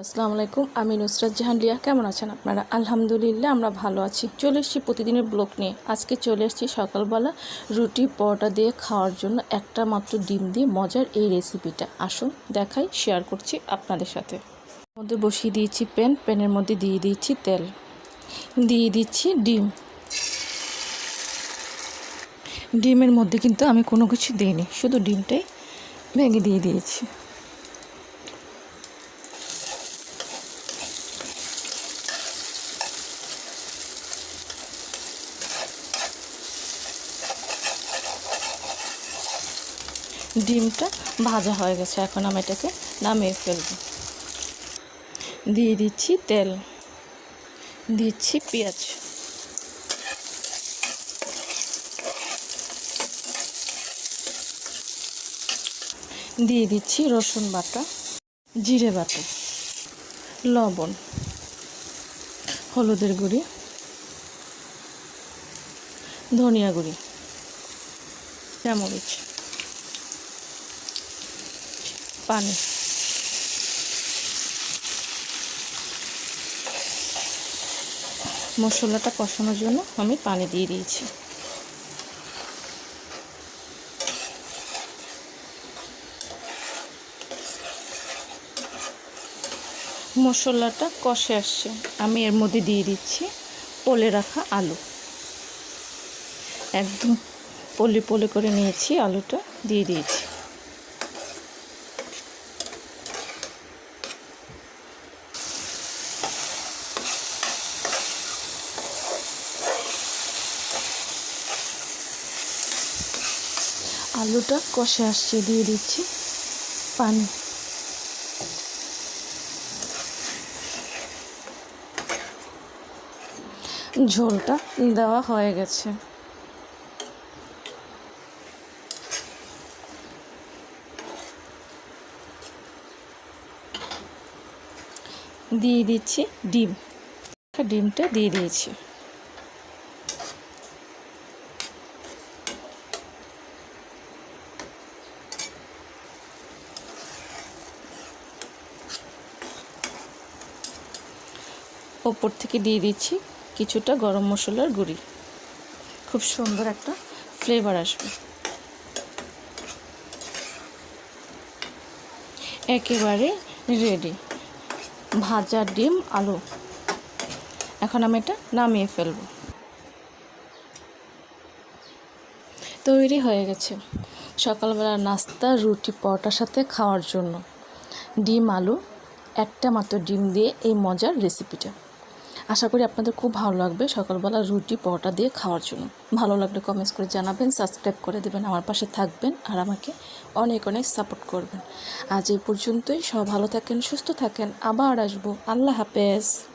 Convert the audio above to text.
আসসালামু আলাইকুম, আমি নুসরাত জাহান লিয়া। কেমন আছেন আপনারা? আলহামদুলিল্লাহ, আমরা ভালো আছি। চলে এসেছি প্রতিদিনের ব্লগ নিয়ে। আজকে চলে এসেছি সকালবেলা রুটি, পরোটা দিয়ে খাওয়ার জন্য একটা মাত্র ডিম দিয়ে মজার এই রেসিপিটা। আসুন, দেখাই, শেয়ার করছি আপনাদের সাথে। মধ্যে বসিয়ে দিয়েছি প্যান প্যানের মধ্যে দিয়ে দিয়েছি তেল। দিয়ে দিচ্ছি ডিম। ডিমের মধ্যে কিন্তু আমি কোনো কিছু দিইনি। শুধু ডিমটাই ভেঙে দিয়ে দিয়েছি। ডিমটা ভাজা হয়ে গেছে। এখন আমি এটাকে নামিয়ে ফেলব। দিয়ে দিচ্ছি তেল। দিচ্ছি পেঁয়াজ। দিয়ে দিচ্ছি রসুন বাটা, জিরে বাটা, লবণ, হলুদের গুঁড়ি, ধনিয়া গুঁড়ি চামরিচ পানি। মশলাটা কষানোর জন্য আমি পানি দিয়ে দিয়েছি। মশলাটা কষে আসছে। আমি এর মধ্যে দিয়ে দিচ্ছি পলে রাখা আলু। একদম পলি পলি করে নিয়েছি আলুটা, দিয়ে দিয়েছি। আলুটা কষে আসছে, দিয়ে দিচ্ছি পানি। ঝোলটা দেওয়া হয়ে গেছে। দিয়ে দিচ্ছি ডিম। ডিমটা দিয়ে দিয়েছি। ওপর থেকে দিয়ে দিচ্ছি কিছুটা গরম মশলার গুঁড়ি। খুব সুন্দর একটা ফ্লেভার আসবে। একেবারে রেডি ভাজা ডিম, আলু। এখন আমি এটা নামিয়ে ফেলব। তৈরি হয়ে গেছে সকালবেলা নাস্তা, রুটি পরোটার সাথে খাওয়ার জন্য। ডিম, আলু, একটা মাত্র ডিম দিয়ে এই মজার রেসিপিটা আশা করি আপনাদের খুব ভালো লাগবে সকালবেলা রুটি, পরোটা দিয়ে খাওয়ার জন্য। ভালো লাগলে কমেন্টস করে জানাবেন সাবস্ক্রাইব করে দেবেন, আমার পাশে থাকবেন আর আমাকে অনেক অনেক সাপোর্ট করবেন। আজ এই পর্যন্তই। সব ভালো থাকেন, সুস্থ থাকেন। আবার আসব। আল্লাহ হাফেজ।